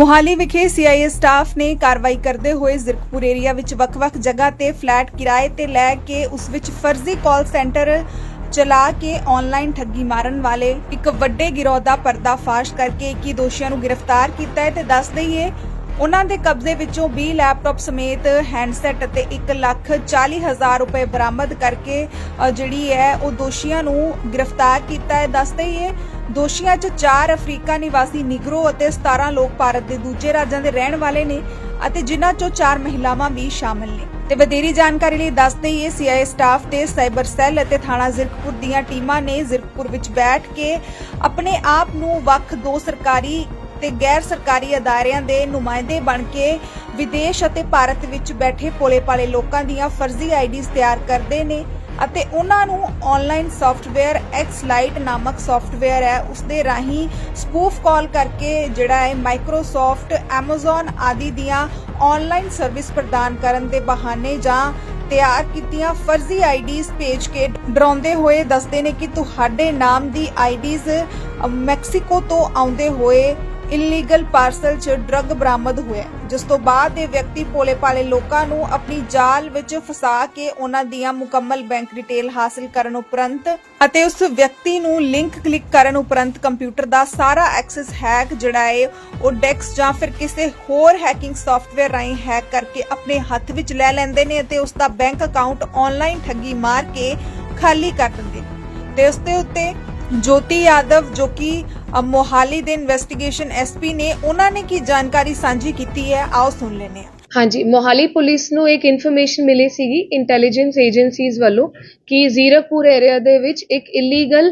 ਮੋਹਾਲੀ ਵਿਖੇ CIA staff ਨੇ ਕਾਰਵਾਈ ਕਰਦੇ ਹੋਏ ਜ਼ਿਰਕਪੁਰ ਏਰੀਆ ਵਿੱਚ ਵੱਖ-ਵੱਖ ਜਗ੍ਹਾ ਤੇ ਫਲੈਟ ਕਿਰਾਏ ਤੇ ਲੈ ਕੇ ਉਸ ਵਿੱਚ ਫਰਜ਼ੀ ਕਾਲ ਸੈਂਟਰ ਚਲਾ ਕੇ ਆਨਲਾਈਨ ਠੱਗੀ ਮਾਰਨ ਵਾਲੇ ਇੱਕ ਵੱਡੇ ਗਿਰੋਹ ਦਾ ਪਰਦਾਫਾਸ਼ ਕਰਕੇ 21 ਦੋਸ਼ੀਆਂ ਨੂੰ ਗ੍ਰਿਫਤਾਰ ਕੀਤਾ ਹੈ ਤੇ ਦੱਸ ਦਈਏ ਉਹਨਾਂ ਦੇ ਕਬਜ਼ੇ ਵਿੱਚੋਂ 20 ਲੈਪਟਾਪ ਸਮੇਤ ਹੈਂਡਸੈਟ ਅਤੇ 1 ਲੱਖ 40 ਹਜ਼ਾਰ ਰੁਪਏ ਬਰਾਮਦ ਕਰਕੇ ਜਿਹੜੀ ਹੈ, ਉਹ ਦੋਸ਼ੀਆਂ ਨੂੰ ਗ੍ਰਿਫਤਾਰ ਕੀਤਾ ਹੈ। ਦੱਸ ਦਈਏ, ਦੋਸ਼ੀਆਂ 'ਚ 4 ਅਫਰੀਕਾ ਨਿਵਾਸੀ ਨਿਗਰੋ ਅਤੇ 17 ਲੋਕ ਭਾਰਤ ਦੇ ਦੂਜੇ ਰਾਜਾਂ ਦੇ ਰਹਿਣ ਵਾਲੇ ਨੇ ਅਤੇ ਜਿਨ੍ਹਾਂ 'ਚੋਂ 4 ਮਹਿਲਾਵਾਂ ਵੀ ਸ਼ਾਮਲ ਨੇ। ਤੇ ਵਧੇਰੀ ਜਾਣਕਾਰੀ ਲਈ ਦੱਸ ਦਈਏ ਸੀਆਈਏ ਸਟਾਫ ਤੇ ਸਾਈਬਰ ਸੈੱਲ ਅਤੇ ਥਾਣਾ ਜ਼ਿਰਕਪੁਰ ਦੀਆਂ ਟੀਮਾਂ ਨੇ ਜ਼ਿਰਕਪੁਰ ਵਿੱਚ ਬੈਠ ਕੇ ਆਪਣੇ ਆਪ ਨੂੰ ਵੱਖ ਦੋ ਸਰਕਾਰੀ ਤੇ ਗੈਰ ਸਰਕਾਰੀ ਅਦਾਰਿਆਂ ਦੇ ਨੁਮਾਇੰਦੇ ਬਣ ਕੇ ਵਿਦੇਸ਼ ਅਤੇ ਭਾਰਤ ਵਿੱਚ ਬੈਠੇ ਭੋਲੇ-ਭਾਲੇ ਲੋਕਾਂ ਦੀਆਂ ਫਰਜ਼ੀ ਆਈਡੀਜ਼ ਤਿਆਰ ਕਰਦੇ ਨੇ ਅਤੇ ਉਹਨਾਂ ਨੂੰ ਆਨਲਾਈਨ ਸੌਫਟਵੇਅਰ ਐਕਸ ਨਾਮਕ ਸੌਫਟਵੇਅਰ ਹੈ ਉਸ ਦੇ ਰਾਹੀਂ ਸਪੂਫ ਕਾਲ ਕਰਕੇ ਜਿਹੜਾ ਹੈ ਮਾਈਕਰੋਸਾਫਟ Amazon ਆਦਿ ਦੀਆਂ ਆਨਲਾਈਨ ਸਰਵਿਸ ਪ੍ਰਦਾਨ ਕਰਨ ਦੇ ਬਹਾਨੇ ਜਾਂ ਤਿਆਰ ਕੀਤੀਆਂ ਫਰਜ਼ੀ ਆਈਡੀਜ਼ ਭੇਜ ਕੇ ਡਰਾਉਂਦੇ ਹੋਏ ਦੱਸਦੇ ਨੇ ਕਿ ਤੁਹਾਡੇ ਨਾਮ ਦੀ ਆਈਡੀਜ਼ ਮੈਕਸੀਕੋ ਤੋਂ ਆਉਂਦੇ ਹੋਏ ਇਲੀਗਲ ਪਾਰਸਲ 'ਚ ਡਰੱਗ ਬਰਾਮਦ ਹੋਇਆ ਜਿਸ ਤੋਂ ਬਾਅਦ ਇਹ ਵਿਅਕਤੀ ਭੋਲੇ-ਭਾਲੇ ਲੋਕਾਂ ਨੂੰ ਆਪਣੀ ਜਾਲ ਵਿੱਚ ਫਸਾ ਕੇ ਉਹਨਾਂ ਦੀਆਂ ਮੁਕੰਮਲ ਬੈਂਕ ਡਿਟੇਲ ਹਾਸਲ ਕਰਨ ਉਪਰੰਤ ਅਤੇ ਉਸ ਵਿਅਕਤੀ ਨੂੰ ਲਿੰਕ ਕਲਿੱਕ ਕਰਨ ਉਪਰੰਤ ਕੰਪਿਊਟਰ ਦਾ ਸਾਰਾ ਐਕਸੈਸ ਹੈਕ ਜਿਹੜਾ ਹੈ ਉਹ ਡੈਕਸ ਜਾਂ ਫਿਰ ਕਿਸੇ ਹੋਰ ਹੈਕਿੰਗ ਸੌਫਟਵੇਅਰ ਰਾਹੀਂ ਹੈਕ ਕਰਕੇ ਆਪਣੇ ਹੱਥ ਵਿੱਚ ਲੈ ਲੈਂਦੇ ਨੇ ਅਤੇ ਉਸ ਦਾ ਬੈਂਕ ਅਕਾਊਂਟ ਆਨਲਾਈਨ ਠੱਗੀ ਮਾਰ ਕੇ ਖਾਲੀ ਕਰ ਦਿੰਦੇ ਨੇ। ਤੇ ਉਸ ਦੇ ਉੱਤੇ ਜੋਤੀ ਯਾਦਵ, ਜੋ ਕਿ ਮੋਹਾਲੀ ਦੇ ਇਨਵੈਸਟੀਗੇਸ਼ਨ ਐਸਪੀ ਨੇ, ਉਹਨਾਂ ਨੇ ਕੀ ਜਾਣਕਾਰੀ ਸਾਂਝੀ ਕੀਤੀ ਹੈ? ਆਓ ਸੁਣ ਲੈਂਦੇ ਹਾਂ। ਹਾਂਜੀ, ਮੋਹਾਲੀ ਪੁਲਿਸ ਨੂੰ ਇੱਕ ਇਨਫੋਰਮੇਸ਼ਨ ਮਿਲੀ ਸੀਗੀ ਇੰਟੈਲੀਜੈਂਸ ਏਜੰਸੀਜ਼ ਵੱਲੋਂ ਕਿ ਜ਼ੀਰਕਪੁਰ ਏਰੀਆ ਦੇ ਵਿੱਚ ਇੱਕ ਇਲੀਗਲ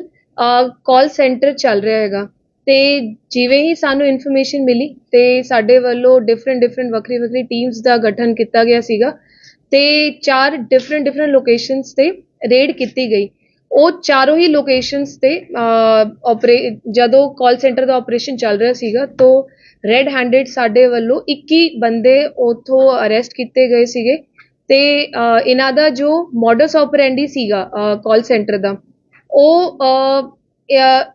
ਕਾਲ ਸੈਂਟਰ ਚੱਲ ਰਿਹਾ ਹੈਗਾ। ਤੇ ਜਿਵੇਂ ਹੀ ਸਾਨੂੰ ਇਨਫੋਰਮੇਸ਼ਨ ਮਿਲੀ ਤੇ ਸਾਡੇ ਵੱਲੋਂ ਡਿਫਰੈਂਟ ਡਿਫਰੈਂਟ ਵੱਖਰੀ ਵੱਖਰੀ ਟੀਮਸ ਦਾ ਗਠਨ ਕੀਤਾ ਗਿਆ ਸੀਗਾ ਤੇ ਚਾਰ ਡਿਫਰੈਂਟ ਡਿਫਰੈਂਟ ਲੋਕੇਸ਼ਨਸ ਤੇ ਰੇਡ ਕੀਤੀ ਗਈ। ਉਹ ਚਾਰੋਂ ਹੀ ਲੋਕੇਸ਼ਨਸ ਤੇ ਆਪਰੇ ਜਦੋਂ ਕਾਲ ਸੈਂਟਰ ਦਾ ਆਪਰੇਸ਼ਨ ਚੱਲ ਰਿਹਾ ਸੀਗਾ, ਤੋਂ ਰੈੱਡ ਹੈਂਡਡ ਸਾਡੇ ਵੱਲੋਂ 21 ਬੰਦੇ ਉਥੋਂ ਅਰੈਸਟ ਕੀਤੇ ਗਏ ਸੀਗੇ। ਤੇ ਇਹਨਾਂ ਦਾ ਜੋ ਮੋਡਸ ਆਪਰੈਂਡੀ ਸੀਗਾ ਕਾਲ ਸੈਂਟਰ ਦਾ, ਉਹ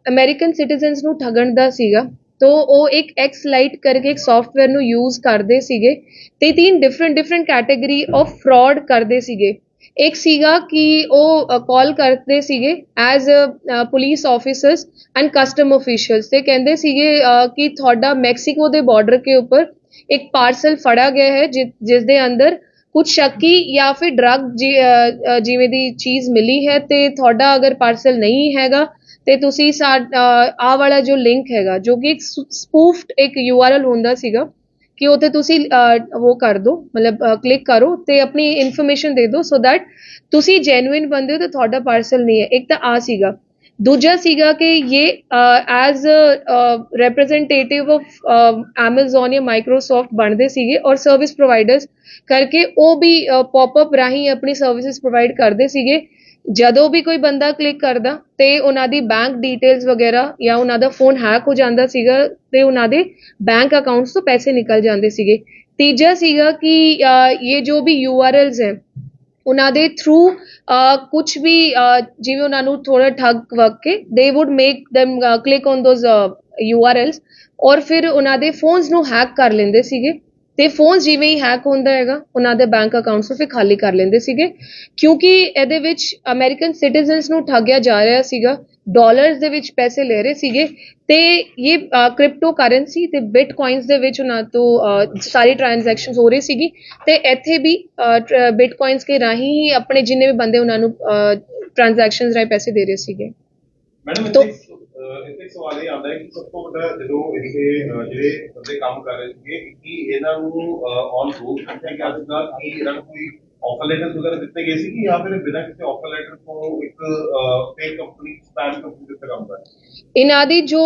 ਅਮਰੀਕਨ ਸਿਟੀਜ਼ਨਸ ਨੂੰ ਠੱਗਣ ਦਾ ਸੀਗਾ। ਤੋ ਉਹ ਇੱਕ ਐਕਸ ਲਾਈਟ ਕਰਕੇ ਇੱਕ ਸੌਫਟਵੇਅਰ ਨੂੰ ਯੂਜ਼ ਕਰਦੇ ਸੀਗੇ ਤੇ ਤਿੰਨ different different category of fraud ਕਰਦੇ ਸੀਗੇ। ਇੱਕ ਸੀਗਾ ਕਿ ਉਹ ਕਾਲ ਕਰਦੇ ਸੀਗੇ as police officers and custom officials ਤੇ ਕਹਿੰਦੇ ਸੀਗੇ ਕਿ ਤੁਹਾਡਾ ਮੈਕਸੀਕੋ ਦੇ ਬਾਰਡਰ ਕੇ ਉੱਪਰ ਇੱਕ ਪਾਰਸਲ ਫੜਾ ਗਿਆ ਹੈ ਜਿਸ ਦੇ ਅੰਦਰ ਕੁਝ ਸ਼ੱਕੀ ਜਾਂ ਫਿਰ ਡਰਗ ਜਿਵੇਂ ਦੀ ਚੀਜ਼ ਮਿਲੀ ਹੈ ਤੇ ਤੁਹਾਡਾ ਅਗਰ ਪਾਰਸਲ ਨਹੀਂ ਹੈਗਾ ਤੇ ਤੁਸੀਂ ਆ ਵਾਲਾ ਜੋ ਲਿੰਕ ਹੈਗਾ ਜੋ ਕਿ ਇੱਕ ਸਪੂਫਡ ਇੱਕ URL ਹੁੰਦਾ ਸੀਗਾ ਕਿ ਉੱਥੇ ਤੁਸੀਂ ਉਹ ਕਰ ਦਿਓ ਮਤਲਬ ਕਲਿੱਕ ਕਰੋ ਤੇ ਆਪਣੀ ਇਨਫੋਰਮੇਸ਼ਨ ਦੇ ਦਿਓ ਸੋ ਦੈਟ ਤੁਸੀਂ ਜੈਨੂਇਨ ਬੰਦੇ ਹੋ ਤਾਂ ਤੁਹਾਡਾ ਪਾਰਸਲ ਨਹੀਂ ਹੈ। ਇੱਕ ਤਾਂ ਆ ਸੀਗਾ। ਦੂਜਾ ਸੀਗਾ ਕਿ ਇਹ ਐਜ਼ ਰਿਪਰੈਜ਼ੈਂਟੇਟਿਵ ਆਫ Amazon ਜਾਂ Microsoft ਬਣਦੇ ਸੀਗੇ ਔਰ ਸਰਵਿਸ ਪ੍ਰੋਵਾਈਡਰਸ ਕਰਕੇ ਉਹ ਵੀ ਪੌਪ ਅਪ ਰਾਹੀਂ ਆਪਣੀ ਸਰਵਿਸਿਜ਼ ਪ੍ਰੋਵਾਈਡ ਕਰਦੇ ਸੀਗੇ। ਜਦੋਂ ਵੀ ਕੋਈ ਬੰਦਾ ਕਲਿੱਕ ਕਰਦਾ ਤੇ ਉਹਨਾਂ ਦੀ ਬੈਂਕ ਡੀਟੇਲਸ ਵਗੈਰਾ ਜਾਂ ਉਹਨਾਂ ਦਾ ਫੋਨ ਹੈਕ ਹੋ ਜਾਂਦਾ ਸੀਗਾ ਤੇ ਉਹਨਾਂ ਦੇ ਬੈਂਕ ਅਕਾਊਂਟਸ ਤੋਂ ਪੈਸੇ ਨਿਕਲ ਜਾਂਦੇ ਸੀਗੇ। ਤੀਜਾ ਸੀਗਾ ਕਿ ਇਹ ਜੋ ਵੀ URLs ਹੈ, ਉਹਨਾਂ ਦੇ ਥਰੂ ਕੁਝ ਵੀ ਜਿਵੇਂ ਉਹਨਾਂ ਨੂੰ ਥੋੜਾ ਠੱਗ ਵਗ ਕੇ ਦੇ would make them click on those URLs ਔਰ ਫਿਰ ਉਹਨਾਂ ਦੇ ਫੋਨਸ ਨੂੰ ਹੈਕ ਕਰ ਲੈਂਦੇ ਸੀਗੇ। ਤੇ ਫੋਨ ਜਿਵੇਂ ਹੀ ਹੈਕ ਹੁੰਦਾ ਹੈਗਾ ਉਹਨਾਂ ਦੇ ਬੈਂਕ ਅਕਾਊਂਟਸ ਨੂੰ ਫਿਰ ਖਾਲੀ ਕਰ ਲੈਂਦੇ ਸੀਗੇ। ਕਿਉਂਕਿ ਇਹਦੇ ਵਿੱਚ ਅਮਰੀਕਨ ਸਿਟੀਜ਼ਨਸ ਨੂੰ ਠੱਗਿਆ ਜਾ ਰਿਹਾ ਸੀਗਾ ਡਾਲਰਸ ਦੇ ਵਿੱਚ ਪੈਸੇ ਲੈ ਰਹੇ ਸੀਗੇ ਤੇ ਇਹ ਕ੍ਰਿਪਟੋ ਕਰੰਸੀ ਤੇ ਬਿਟਕੋਇਨਸ ਦੇ ਵਿੱਚ ਉਹਨਾਂ ਤੋਂ ਸਾਰੀ ਟ੍ਰਾਂਜੈਕਸ਼ਨਸ ਹੋ ਰਹੀ ਸੀਗੀ ਤੇ ਇੱਥੇ ਵੀ ਬਿਟਕੋਇਨਸ ਕੇ ਰਾਹੀਂ ਹੀ ਆਪਣੇ ਜਿੰਨੇ ਵੀ ਬੰਦੇ ਉਹਨਾਂ ਨੂੰ ਟ੍ਰਾਂਜੈਕਸ਼ਨਸ ਰਾਹੀਂ ਪੈਸੇ ਦੇ ਰਹੇ ਸੀਗੇ। ਮੈਡਮ ਇੱਥੇ ਸਵਾਲ ਇਹ ਆਉਂਦਾ ਹੈ ਕਿ ਸਭ ਤੋਂ ਵੱਡਾ ਜਦੋਂ ਇੱਥੇ ਜਿਹੜੇ ਬੰਦੇ ਕੰਮ ਕਰ ਰਹੇ ਸੀਗੇ, ਕਿ ਇਹਨਾਂ ਨੂੰ ਔਨ ਰੋਡ ਕੀਤਾ ਕਿ ਅੱਜ ਕੱਲ੍ਹ ਕੀ ਇਹਨਾਂ ਨੂੰ ਕੋਈ ਆਫਰ ਲੈਟਰ ਵਗੈਰਾ ਦਿੱਤੇ ਗਏ ਸੀ ਕਿ ਜਾਂ ਫਿਰ ਬਿਨਾਂ ਕਿਸੇ ਆਫਰ ਲੈਟਰ ਤੋਂ ਇੱਕ ਫੇਕ ਕੰਪਨੀ ਸਪੈਮ ਕੰਪਨੀ ਦੇ ਕੰਮ ਕਰ ਇਹਨਾਂ ਦੀ ਜੋ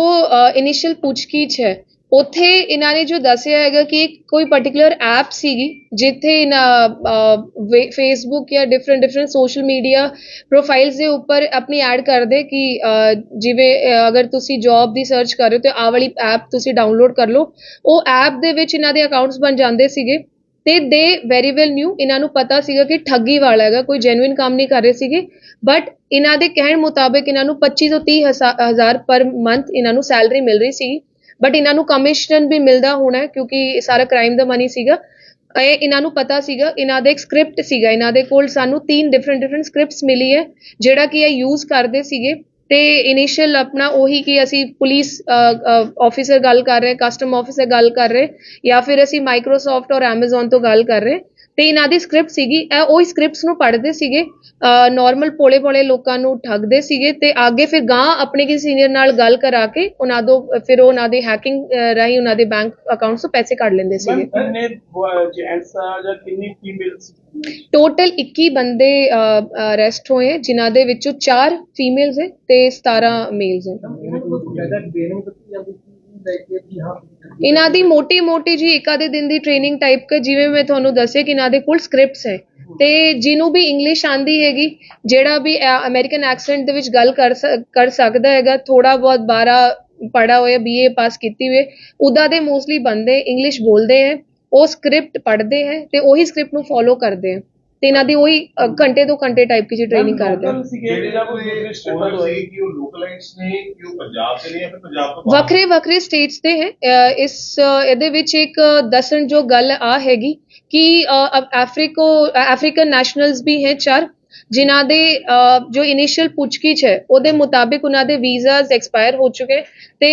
ਇਨੀਸ਼ੀਅਲ ਪੁੱਛਗਿੱਛ ਹੈ ਉੱਥੇ ਇਹਨਾਂ ਨੇ ਜੋ ਦੱਸਿਆ ਹੈਗਾ ਕਿ ਕੋਈ ਪਾਰਟਿਕੂਲਰ ਐਪ ਸੀਗੀ ਜਿੱਥੇ ਇਹਨਾਂ ਫੇਸਬੁੱਕ ਜਾਂ different different social media profiles ਦੇ ਉੱਪਰ ਆਪਣੀ ਐਡ ਕਰਦੇ ਕਿ ਜਿਵੇਂ ਅਗਰ ਤੁਸੀਂ ਜੌਬ ਦੀ ਸਰਚ ਕਰ ਰਹੇ ਹੋ ਤੇ ਆਹ ਵਾਲੀ ਐਪ ਤੁਸੀਂ ਡਾਊਨਲੋਡ ਕਰ ਲਓ। ਉਹ ਐਪ ਦੇ ਵਿੱਚ ਇਹਨਾਂ ਦੇ ਅਕਾਊਂਟਸ ਬਣ ਜਾਂਦੇ ਸੀਗੇ ਤੇ ਦੇ ਵੈਰੀ ਵੈਲ ਨਿਊ ਇਹਨਾਂ ਨੂੰ ਪਤਾ ਸੀਗਾ ਕਿ ਠੱਗੀ ਵਾਲਾ ਹੈਗਾ, ਕੋਈ ਜੈਨੂਇਨ ਕੰਮ ਨਹੀਂ ਕਰ ਰਹੇ ਸੀਗੇ। ਬਟ ਇਹਨਾਂ ਦੇ ਕਹਿਣ ਮੁਤਾਬਕ ਇਹਨਾਂ ਨੂੰ 25 ਤੋਂ 30 ਹਜ਼ਾ- ਹਜ਼ਾਰ ਪਰ ਮੰਥ ਇਹਨਾਂ ਨੂੰ ਸੈਲਰੀ ਮਿਲ ਰਹੀ ਸੀ ਬਟ ਇਹਨਾਂ ਨੂੰ ਕਮਿਸ਼ਨ ਵੀ ਮਿਲਦਾ ਹੋਣਾ ਕਿਉਂਕਿ ਇਹ ਸਾਰਾ ਕ੍ਰਾਈਮ ਦਾ ਮਨੀ ਸੀਗਾ। ਇਹ ਇਹਨਾਂ ਨੂੰ ਪਤਾ ਸੀਗਾ, ਇਹਨਾਂ ਦਾ ਇੱਕ ਸਕ੍ਰਿਪਟ ਸੀਗਾ, ਇਹਨਾਂ ਦੇ ਕੋਲ ਸਾਨੂੰ ਤਿੰਨ ਡਿਫਰੈਂਟ ਡਿਫਰੈਂਟ ਸਕ੍ਰਿਪਟਸ ਮਿਲੀ ਹੈ, ਜਿਹੜਾ ਕਿ ਇਹ ਯੂਜ਼ ਕਰਦੇ ਸੀਗੇ। ਤੇ ਇਨੀਸ਼ੀਅਲ ਆਪਣਾ ਉਹੀ ਕਿ ਅਸੀਂ ਪੁਲਿਸ ਆਫੀਸਰ ਗੱਲ ਕਰ ਰਹੇ ਕਸਟਮ ਆਫੀਸਰ ਗੱਲ ਕਰ ਰਹੇ, ਜਾਂ ਫਿਰ ਅਸੀਂ ਮਾਈਕਰੋਸਾਫਟ ਔਰ Amazon ਤੋਂ ਗੱਲ ਕਰ ਰਹੇ। ਤੇ ਇਹਨਾਂ ਦੀ ਸਕ੍ਰਿਪਟ ਸੀਗੀ ਇਹ ਉਹ ਸਕ੍ਰਿਪਟਸ ਨੂੰ ਪੜ੍ਹਦੇ ਸੀਗੇ ਨਾਰਮਲ ਪੋਲੇ ਪੋਲੇ ਲੋਕਾਂ ਨੂੰ ਠੱਗਦੇ ਸੀਗੇ ਤੇ ਅੱਗੇ ਫਿਰ ਗਾਂ ਆਪਣੇ ਕਿਸੇ ਸੀਨੀਅਰ ਨਾਲ ਗੱਲ ਕਰਾ ਕੇ ਉਹਨਾਂ ਤੋਂ ਫਿਰ ਉਹਨਾਂ ਦੇ ਹੈਕਿੰਗ ਰਾਹੀਂ ਉਹਨਾਂ ਦੇ ਬੈਂਕ ਅਕਾਊਂਟਸ ਤੋਂ ਪੈਸੇ ਕੱਢ ਲੈਂਦੇ ਸੀਗੇ। ਕਿੰਨੇ ਜੈਂਟਸ ਆ ਜਾਂ ਕਿੰਨੀ ਫੀਮੇਲਸ ਟੋਟਲ 21 ਬੰਦੇ ਅਰੈਸਟ ਹੋਏ ਜਿਨ੍ਹਾਂ ਦੇ ਵਿੱਚੋਂ 4 ਫੀਮੇਲਸ ਹੈ ਤੇ 17 ਮੇਲਸ ਹੈ। ਇਹਨਾਂ ਦੀ ਮੋਟੀ ਮੋਟੀ ਜੀ ਇੱਕ ਆਧੇ ਦਿਨ ਦੀ ਟ੍ਰੇਨਿੰਗ ਟਾਈਪ ਕ, ਜਿਵੇਂ ਮੈਂ ਤੁਹਾਨੂੰ ਦੱਸਿਆ ਕਿ ਇਹਨਾਂ ਦੇ ਕੋਲ ਸਕ੍ਰਿਪਟਸ ਹੈ। ਤੇ ਜਿਹਨੂੰ ਵੀ ਇੰਗਲਿਸ਼ ਆਂਦੀ ਹੈਗੀ, ਜਿਹੜਾ ਵੀ ਅਮਰੀਕਨ ਐਕਸੈਂਟ ਦੇ ਵਿੱਚ ਗੱਲ ਕਰ ਕਰ ਸਕਦਾ ਹੈਗਾ ਥੋੜਾ ਬਹੁਤ 12 ਪੜਾ ਹੋਇਆ ਬੀਏ ਪਾਸ ਕੀਤੀ ਹੋਏ ਉਦਾਂ ਦੇ ਮੋਸਟਲੀ ਬੰਦੇ ਇੰਗਲਿਸ਼ ਬੋਲਦੇ ਹੈ, ਉਹ ਸਕ੍ਰਿਪਟ ਪੜ੍ਹਦੇ ਹੈ ਤੇ ਉਹੀ ਸਕ੍ਰਿਪਟ ਨੂੰ ਫੋਲੋ ਕਰਦੇ ਹੈ। ਤੇ ਇਹਨਾਂ ਦੀ ਉਹੀ ਅ, ਘੰਟੇ ਦੋ ਘੰਟੇ ਟਾਈਪ ਦੀ ਟ੍ਰੇਨਿੰਗ ਕਰਦੇ ਹੈ ਸੀਗੇ ਜਾਂ ਕੋਈ ਰਜਿਸਟਰਡ ਉਹ ਹੋਏ? ਸੀ ਕਿ ਉਹ ਲੋਕਲਾਈਟਸ ਨੇ ਕਿ ਉਹ ਪੰਜਾਬ ਦੇ ਨੇ ਜਾਂ ਫਿਰ ਪੰਜਾਬ ਤੋਂ ਬਾਹਰ? ਵੱਖਰੇ ਵੱਖਰੇ ਸਟੇਟਸ ਦੇ ਹੈ। ਇਸ ਇਹਦੇ ਵਿੱਚ ਇੱਕ ਦੱਸਣ ਜੋ ਗੱਲ ਆ ਹੈਗੀ ਕਿ ਅਫਰੀਕੋ ਅਫਰੀਕਨ ਨੈਸ਼ਨਲਸ ਵੀ ਹੈ ਚਾਰ। ਜਿਨ੍ਹਾਂ ਦੇ ਜੋ ਇਨੀਸ਼ੀਅਲ ਪੁੱਛਗਿੱਛ ਹੈ, ਉਹਦੇ ਮੁਤਾਬਿਕ ਉਹਨਾਂ ਦੇ ਵੀਜ਼ਾਸ ਐਕਸਪਾਇਰ ਹੋ ਚੁੱਕੇ ਤੇ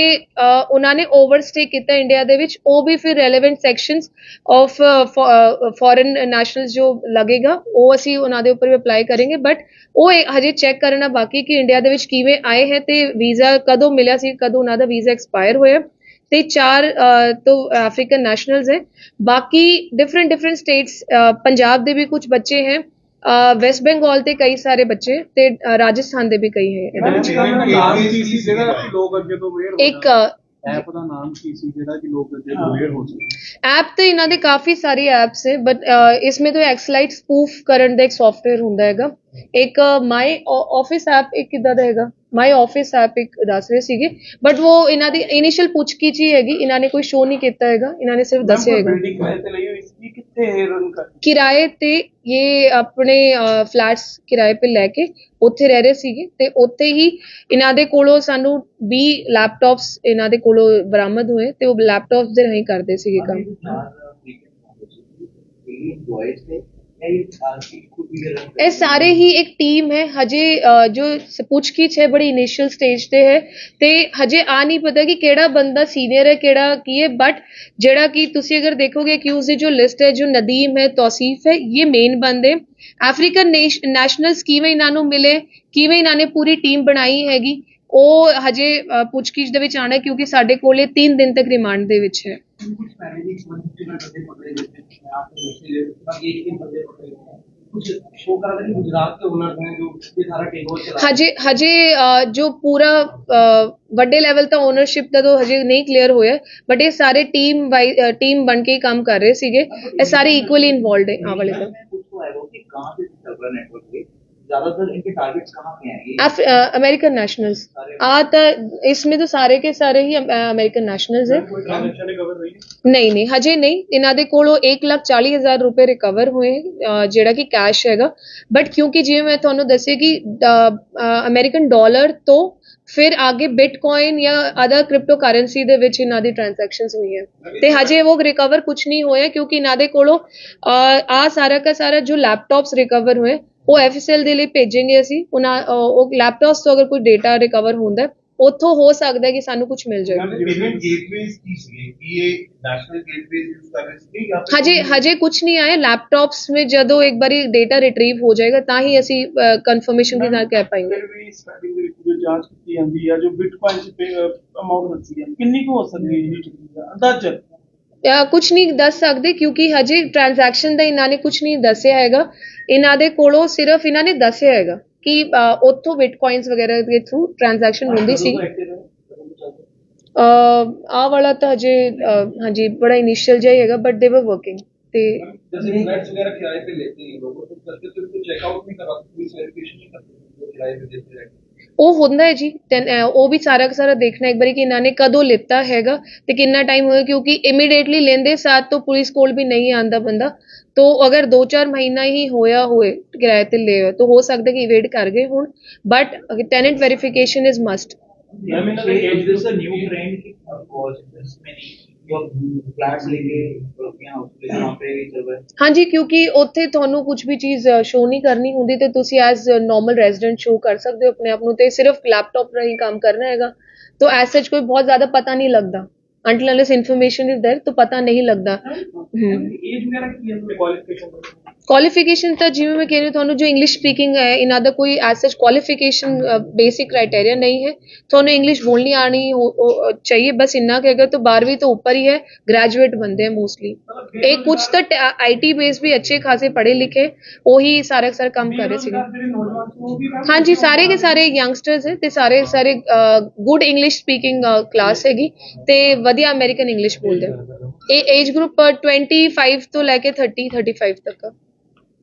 ਉਹਨਾਂ ਨੇ ਓਵਰਸਟੇ ਕੀਤਾ ਇੰਡੀਆ ਦੇ ਵਿੱਚ, ਉਹ ਵੀ ਫਿਰ relevant sections of foreign nationals ਜੋ ਲੱਗੇਗਾ, ਉਹ ਅਸੀਂ ਉਹਨਾਂ ਦੇ ਉੱਪਰ ਵੀ ਅਪਲਾਈ ਕਰਾਂਗੇ ਬਟ ਉਹ ਇਹ ਹਜੇ ਚੈੱਕ ਕਰਨਾ ਬਾਕੀ ਕਿ ਇੰਡੀਆ ਦੇ ਵਿੱਚ ਕਿਵੇਂ ਆਏ ਹੈ ਤੇ ਵੀਜ਼ਾ ਕਦੋਂ ਮਿਲਿਆ ਸੀ, ਕਦੋਂ ਉਹਨਾਂ ਦਾ ਵੀਜ਼ਾ ਐਕਸਪਾਇਰ ਹੋਇਆ। ਤੇ ਚਾਰ ਤੋਂ ਅਫਰੀਕਨ ਨੈਸ਼ਨਲਸ ਹੈ। ਬਾਕੀ ਡਿਫਰੈਂਟ ਡਿਫਰੈਂਟ ਸਟੇਟਸ ਪੰਜਾਬ ਦੇ ਵੀ ਕੁਝ ਬੱਚੇ ਹੈ। ਵੈਸਟ ਬੰਗਾਲ ਤੇ ਕਈ ਸਾਰੇ ਬੱਚੇ ਤੇ ਰਾਜਸਥਾਨ ਦੇ ਵੀ ਕਈ ਹੈ ਇੱਕ ਐਪ ਦਾ ਨਾਮ ਕੀ ਸੀ ਜਿਹੜਾ ਕਿ ਲੋਕ ਅੱਗੇ ਅਵੇਅਰ ਹੋ ਸਕਣ ਐਪ ਤੇ ਇਹਨਾਂ ਦੇ ਕਾਫੀ ਸਾਰੇ ਐਪਸ ਹੈ ਬਟ ਇਸ ਵਿੱਚ ਤੋਂ ਐਕਸਲਾਈਟ ਸਪੂਫ ਕਰਨ ਦਾ ਇੱਕ ਸੌਫਟਵੇਅਰ ਹੁੰਦਾ ਹੈਗਾ। ਇੱਕ ਮਾਈ ਆਫਿਸ ਐਪ ਇੱਕ ਕਿੱਦਾਂ ਦਾ ਹੈਗਾ? ਮਾਈ ਆਫਿਸ ਐਪ ਇੱਕ ਦੱਸ ਰਹੇ ਸੀਗੇ ਬਟ ਉਹ ਇਹਨਾਂ ਦੀ ਇਨੀਸ਼ੀਅਲ ਪੁੱਛਗਿੱਛ ਹੀ ਹੈਗੀ ਇਹਨਾਂ ਨੇ ਕੋਈ ਸ਼ੋਅ ਨਹੀਂ ਕੀਤਾ ਹੈਗਾ ਇਹਨਾਂ ਨੇ ਸਿਰਫ ਦੱਸਿਆ ਹੈਗਾ। ਬਿਲਡਿੰਗ ਕਿਰਾਏ ਤੇ ਲਈ ਹੋਈ ਸੀ ਕਿੱਥੇ ਹੈ ਰਨ ਕਰ ਕਿਰਾਏ ਤੇ ਇਹ ਆਪਣੇ ਫਲੈਟਸ ਕਿਰਾਏ ਤੇ ਲੈ ਕੇ ਉੱਥੇ ਰਹਿ ਰਹੇ ਸੀਗੇ ਤੇ ਉੱਥੇ ਹੀ ਇਹਨਾਂ ਦੇ ਕੋਲੋਂ ਸਾਨੂੰ 20 ਲੈਪਟਾਪਸ ਇਹਨਾਂ ਦੇ ਕੋਲੋਂ ਬਰਾਮਦ ਹੋਏ ਤੇ ਉਹ ਲੈਪਟਾਪਸ ਦੇ ਰਾਹੀਂ ਕਰਦੇ ਸੀਗੇ ਕੰਮ। ਇਹ ਸਾਰੇ ਹੀ ਇੱਕ ਟੀਮ ਹੈ। ਹਜੇ ਜੋ ਪੁੱਛਗਿੱਛ ਹੈ, ਬੜੀ ਇਨੀਸ਼ੀਅਲ ਸਟੇਜ ਤੇ ਹੈ। ਤੇ ਹਜੇ ਆ ਨਹੀਂ ਪਤਾ ਕਿ ਕਿਹੜਾ ਬੰਦਾ ਸੀਨੀਅਰ ਹੈ, ਕਿਹੜਾ ਕੀ ਹੈ। ਬਟ ਜਿਹੜਾ ਕਿ ਤੁਸੀਂ ਅਗਰ ਦੇਖੋਗੇ ਕਿ ਉਸ ਦੀ ਜੋ ਲਿਸਟ ਹੈ, ਜੋ ਨਦੀਮ ਹੈ, ਤੌਸੀਫ ਹੈ, ਇਹ ਮੇਨ ਬੰਦੇ। ਅਫਰੀਕਨ ਨੈਸ਼ਨਲਸ ਕਿਵੇਂ ਇਹਨਾਂ ਨੂੰ ਮਿਲੇ। ਕਿਵੇਂ ਇਹਨਾਂ ਨੇ ਪੂਰੀ ਟੀਮ ਬਣਾਈ ਹੈਗੀ। ਉਹ ਹਜੇ ਪੁੱਛਗਿੱਛ ਦੇ ਵਿੱਚ ਆਣਾ ਕਿਉਂਕਿ ਸਾਡੇ ਕੋਲੇ 3 ਦਿਨ ਤੱਕ ਰਿਮਾਂਡ ਦੇ ਵਿੱਚ ਹੈ। ਹਜੇ ਹਜੇ ਜੋ ਪੂਰਾ ਵੱਡੇ ਲੈਵਲ ਤਾਂ ਓਨਰਸ਼ਿਪ ਦਾ ਤਾਂ ਹਜੇ ਨਹੀਂ ਕਲੀਅਰ ਹੋਇਆ ਬਟ ਇਹ ਸਾਰੇ ਟੀਮ ਟੀਮ ਬਣ ਕੇ ਕੰਮ ਕਰ ਰਹੇ ਸੀਗੇ। ਇਹ ਸਾਰੇ ਇਕੁਅਲੀ ਇਨਵੋਲਡ ਆ ਵਾਲੇ ਤਾਂ। ज्यादातर इनके टारगेट्स कहाँ पे हैं ये अमेरिकन नेशनल्स आ तो इसमें तो सारे के सारे ही अमेरिकन नेशनल्स है ਕੋਈ ਟ੍ਰਾਂਜੈਕਸ਼ਨ ਕਵਰ ਹੋਈ ਨਹੀਂ ਨਹੀਂ ਹਜੇ ਨਹੀਂ ਇਹਨਾਂ ਦੇ ਕੋਲੋਂ 140000 ਰੁਪਏ ਰਿਕਵਰ ਹੋਏ ਅਹ, ਜਿਹੜਾ ਕਿ ਕੈਸ਼ ਹੈਗਾ ਬਟ ਕਿਉਂਕਿ ਜਿਵੇਂ ਮੈਂ ਤੁਹਾਨੂੰ ਦੱਸਿਆ ਕਿ ਅਮਰੀਕਨ ਡਾਲਰ ਤੋਂ ਫਿਰ ਅੱਗੇ ਬਿਟਕੋਇਨ ਜਾਂ ਅਦਰ ਕ੍ਰਿਪਟੋ ਕਰੰਸੀ ਦੇ ਵਿੱਚ ਇਹਨਾਂ ਦੀ ਟ੍ਰਾਂਜੈਕਸ਼ਨਸ ਹੋਈਆਂ ਤੇ ਹਜੇ ਉਹ ਰਿਕਵਰ ਕੁਝ ਨਹੀਂ ਹੋਇਆ ਕਿਉਂਕਿ ਇਹਨਾਂ ਦੇ ਕੋਲੋਂ ਆ ਸਾਰਾ ਦਾ ਸਾਰਾ ਜੋ ਲੈਪਟਾਪਸ ਰਿਕਵਰ ਹੋਏ ਉਹ ਐਫਐਸਐਲ ਦੇ ਲਈ ਭੇਜेंगे ਅਸੀਂ ਉਹਨਾਂ ਉਹ ਲੈਪਟਾਪਸ ਤੋਂ ਅਗਰ ਕੋਈ ਡਾਟਾ ਰਿਕਵਰ ਹੁੰਦਾ ਉੱਥੋਂ ਹੋ ਸਕਦਾ ਕਿ ਸਾਨੂੰ ਕੁਝ ਮਿਲ ਜਾਏ ਹਜੇ ਹਜੇ ਕੁਝ ਨਹੀਂ ਆਇਆ ਲੈਪਟਾਪਸ ਵਿੱਚ ਜਦੋਂ ਇੱਕ ਵਾਰੀ ਡਾਟਾ ਰਿਟਰੀਵ ਹੋ ਜਾਏਗਾ ਤਾਂ ਹੀ ਅਸੀਂ ਕਨਫਰਮੇਸ਼ਨ ਦੇ ਨਾਲ ਕਹਿ ਪਾਏਗੇ। ਜੋ ਜਾਂਚ ਕੀਤੀ ਜਾਂਦੀ ਹੈ ਜੋ ਬਿਟਕੋਇਨ ਚ ਅਮਾਉਂਟ ਰੱਖੀ ਹੈ ਕਿੰਨੀ ਕੁ ਹੋ ਸਕਦੀ ਹੈ ਅੰਦਾਜ਼ਾ। ਕੁਝ ਨਹੀਂ ਦੱਸ ਸਕਦੇ ਕਿਉਂਕਿ ਹਜੇ ਟ੍ਰਾਂਜੈਕਸ਼ਨ ਦਾ ਇਹਨਾਂ ਨੇ ਕੁਝ ਨਹੀਂ ਦੱਸਿਆ ਹੈਗਾ ਇਹਨਾਂ ਦੇ ਕੋਲੋਂ ਸਿਰਫ ਇਹਨਾਂ ਨੇ ਦੱਸਿਆ ਹੈਗਾ ਕਿ ਅਹ, ਉੱਥੋਂ ਬਿਟਕੋਇਨਸ ਵਗੈਰਾ ਦੇ ਥਰੂ ਟ੍ਰਾਂਜੈਕਸ਼ਨ ਹੁੰਦੀ ਸੀ ਆ ਵਾਲਾ ਤਾਂ ਹਜੇ ਅਹ, ਹਾਂਜੀ ਬੜਾ ਇਨੀਸ਼ੀਅਲ ਜਿਹਾ ਹੀ ਹੈਗਾ ਬਟ ਦੇ ਵਰ ਵਰਕਿੰਗ ਤੇ जैसे फ्लैट्स वगैरह किराए पे लेते हैं लोगों तो करके तो उनको चेकआउट नहीं करवाते पुलिस वेरिफिकेशन नहीं करती जो किराए पे देते हैं ਉਹ ਹੁੰਦਾ ਹੈ ਜੀ ਦੈਨ ਉਹ ਵੀ ਸਾਰਾ ਸਾਰਾ ਦੇਖਣਾ ਇੱਕ ਵਾਰੀ ਕਿ ਇਹਨਾਂ ਨੇ ਕਦੋਂ ਲਿੱਤਾ ਹੈਗਾ ਤੇ ਕਿੰਨਾ ਟਾਈਮ ਹੋਇਆ ਕਿਉਂਕਿ ਇਮੀਡੀਏਟਲੀ ਲੈਂਦੇ ਸਾਥ ਤੋਂ ਪੁਲਿਸ ਕੋਲ ਵੀ ਨਹੀਂ ਆਂਦਾ ਬੰਦਾ। ਤੋ ਅਗਰ 2-4 ਮਹੀਨਾ ਹੀ ਹੋਇਆ ਹੋਏ ਕਿਰਾਏ ਤੇ ਲੈ ਤੋ ਹੋ ਸਕਦਾ ਕਿ ਵੇਟ ਕਰ ਗਏ ਹੋਣ but tenant verification is must I mean, there's a new trend towards uh, this many your flats लेके या उसके वहाँ पे भी चल रहा है ਹਾਂਜੀ ਕਿਉਂਕਿ ਉੱਥੇ ਤੁਹਾਨੂੰ ਕੁਝ ਵੀ ਚੀਜ਼ ਸ਼ੋ ਨਹੀਂ ਕਰਨੀ ਹੁੰਦੀ ਤੇ ਤੁਸੀਂ ਐਜ਼ ਨਾਰਮਲ ਰੈਜ਼ੀਡੈਂਟ ਸ਼ੋ ਕਰ ਸਕਦੇ ਹੋ ਆਪਣੇ ਆਪ ਨੂੰ ਤੇ ਸਿਰਫ ਲੈਪਟਾਪ ਰਾਹੀਂ ਕੰਮ ਕਰਨਾ ਹੈਗਾ तो ਐਜ਼ ਸੱਚ ਕੋਈ ਬਹੁਤ ਜ਼ਿਆਦਾ ਪਤਾ ਨਹੀਂ ਲੱਗਦਾ until unless information is there तो पता नहीं लगता ਕੁਆਲੀਫਿਕੇਸ਼ਨ ਤਾਂ ਜਿਵੇਂ ਮੈਂ ਕਹਿ ਰਹੀ ਤੁਹਾਨੂੰ ਜੋ ਇੰਗਲਿਸ਼ ਸਪੀਕਿੰਗ ਹੈ ਇਹਨਾਂ ਦਾ ਕੋਈ ਐਸ ਸੱਚ ਕੁਆਲੀਫਿਕੇਸ਼ਨ ਬੇਸਿਕ ਕ੍ਰਾਈਟੇਰੀਆ ਨਹੀਂ ਹੈ ਤੁਹਾਨੂੰ ਇੰਗਲਿਸ਼ ਬੋਲਣੀ ਆਣੀ ਚਾਹੀਏ ਬਸ ਇੰਨਾ ਕਿ ਅਗਰ तो 12वीं तो ऊपर ही है ग्रेजुएट बंदे हैं मोस्टली एक कुछ तो आईटी बेस भी अच्छे खासे पढ़े लिखे वो ही सारा सारा काम कर रहे थे हाँ जी सारे के सारे यंगस्टर्स है ते सारे सारे गुड इंग्लिश स्पीकिंग क्लास हैगी ते वधिया अमेरिकन इंग्लिश बोलते ਇਹ ਏਜ ਗਰੁੱਪ 25 ਤੋਂ ਲੈ ਕੇ 30 35 ਤੱਕ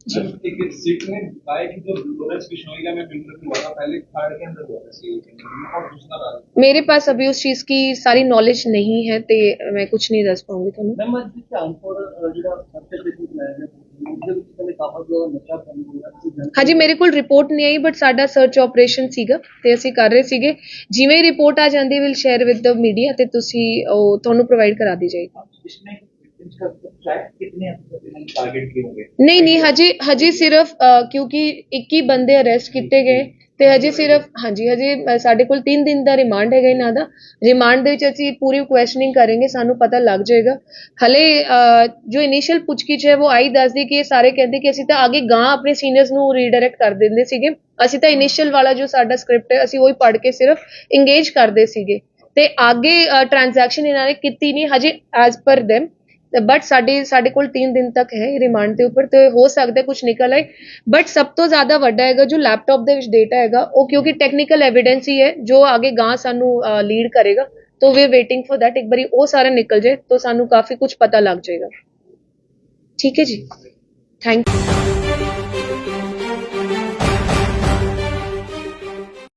एक सीट में बताया कि जब लोरेंस बिश्नोई का मैं इंटरव्यू हुआ था पहले थर्ड के अंदर हुआ था सी और दूसरा रहा मेरे पास अभी उस चीज की सारी नॉलेज नहीं है ਤੇ ਮੈਂ ਕੁਝ ਨਹੀਂ ਦੱਸ ਪਾਉਂਗੀ ਤੁਹਾਨੂੰ ਮੈਮ ਅੱਜ ਧਿਆਨਪੁਰ ਜਿਹੜਾ ਸਰਕਲ ਦੇ ਵਿੱਚ ਲਾਇਆ ਗਿਆ ਉਹਦੇ ਵਿੱਚ ਕਹਿੰਦੇ ਕਾਫੀ ਜ਼ਿਆਦਾ ਨਸ਼ਾ ਕੰਮ ਹੋ ਰਿਹਾ ਸੀ ਹਾਂਜੀ ਮੇਰੇ ਕੋਲ ਰਿਪੋਰਟ ਨਹੀਂ ਆਈ ਬਟ ਸਾਡਾ ਸਰਚ ਆਪਰੇਸ਼ਨ ਸੀਗਾ ਤੇ ਅਸੀਂ ਕਰ ਰਹੇ ਸੀਗੇ ਜਿਵੇਂ ਹੀ ਰਿਪੋਰਟ ਆ ਜਾਂਦੀ will share with the media ਤੇ ਤੁਸੀਂ ਉਹ ਤੁਹਾਨੂੰ ਪ੍ਰੋਵਾਈਡ ਕਰਾ ਦੀ ਜਾਏਗੀ ਨਹੀਂ ਨਹੀਂ ਹਜੇ ਹਜੇ ਸਿਰਫ ਅ, ਕਿਉਂਕਿ 21 ਬੰਦੇ ਅਰੈਸਟ ਕੀਤੇ ਗਏ ਤੇ ਹਜੇ ਸਿਰਫ ਹਾਂਜੀ ਹਜੇ ਸਾਡੇ ਕੋਲ 3 ਦਿਨ ਦਾ ਰਿਮਾਂਡ ਹੈਗਾ ਇਹਨਾਂ ਦਾ ਰਿਮਾਂਡ ਦੇ ਵਿੱਚ ਅਸੀਂ ਪੂਰੀ ਕੁਐਸਚਨਿੰਗ ਕਰਾਂਗੇ ਸਾਨੂੰ ਪਤਾ ਲੱਗ ਜਾਏਗਾ ਹਲੇ ਜੋ ਇਨੀਸ਼ੀਅਲ ਪੁੱਛਗਿੱਛ ਹੈ ਉਹ ਆਈ ਦੱਸਦੀ ਕਿ ਇਹ ਸਾਰੇ ਕਹਿੰਦੇ ਕਿ ਅਸੀਂ ਤਾਂ ਅੱਗੇ ਗਾਂ ਆਪਣੇ ਸੀਨੀਅਰਸ ਨੂੰ ਰੀਡਾਇਰੈਕਟ ਕਰ ਦਿੰਦੇ ਸੀਗੇ ਅਸੀਂ ਤਾਂ ਇਨੀਸ਼ੀਅਲ ਵਾਲਾ ਜੋ ਸਾਡਾ ਸਕ੍ਰਿਪਟ ਹੈ ਅਸੀਂ ਉਹੀ ਪੜ੍ਹ ਕੇ ਸਿਰਫ ਇੰਗੇਜ ਕਰਦੇ ਸੀਗੇ ਤੇ ਅੱਗੇ ਟ੍ਰਾਂਜੈਕਸ਼ਨ ਇਹਨਾਂ ਨੇ ਕੀਤੀ ਨਹੀਂ ਹਜੇ ਐਜ਼ ਪਰ them ਬਟ ਸਾਡੀ, ਸਾਡੇ ਕੋਲ 3 ਦਿਨ ਤੱਕ ਹੈ ਰਿਮਾਂਡ ਦੇ ਉੱਪਰ ਤੇ ਹੋ ਸਕਦਾ ਕੁਝ ਨਿਕਲ ਆਏ। ਬਟ ਸਭ ਤੋਂ ਜ਼ਿਆਦਾ ਵੱਡਾ ਹੈਗਾ ਜੋ ਲੈਪਟਾਪ ਦੇ ਵਿੱਚ ਡੇਟਾ ਹੈਗਾ, ਉਹ ਕਿਉਂਕਿ ਟੈਕਨੀਕਲ ਐਵੀਡੈਂਸ ਹੀ ਹੈ, ਜੋ ਆਗੇ ਗਾਂ ਸਾਨੂੰ ਲੀਡ ਕਰੇਗਾ, ਤੋ ਵੀ ਵੇਟਿੰਗ ਫॉर दैट ਇੱਕ ਵਾਰੀ ਉਹ ਸਾਰਾ ਨਿਕਲ ਜਾਏ, ਤੋਂ ਸਾਨੂੰ ਕਾਫੀ ਕੁਝ ਪਤਾ ਲੱਗ ਜਾਏਗਾ। ਠੀਕ ਹੈ ਜੀ। Thank you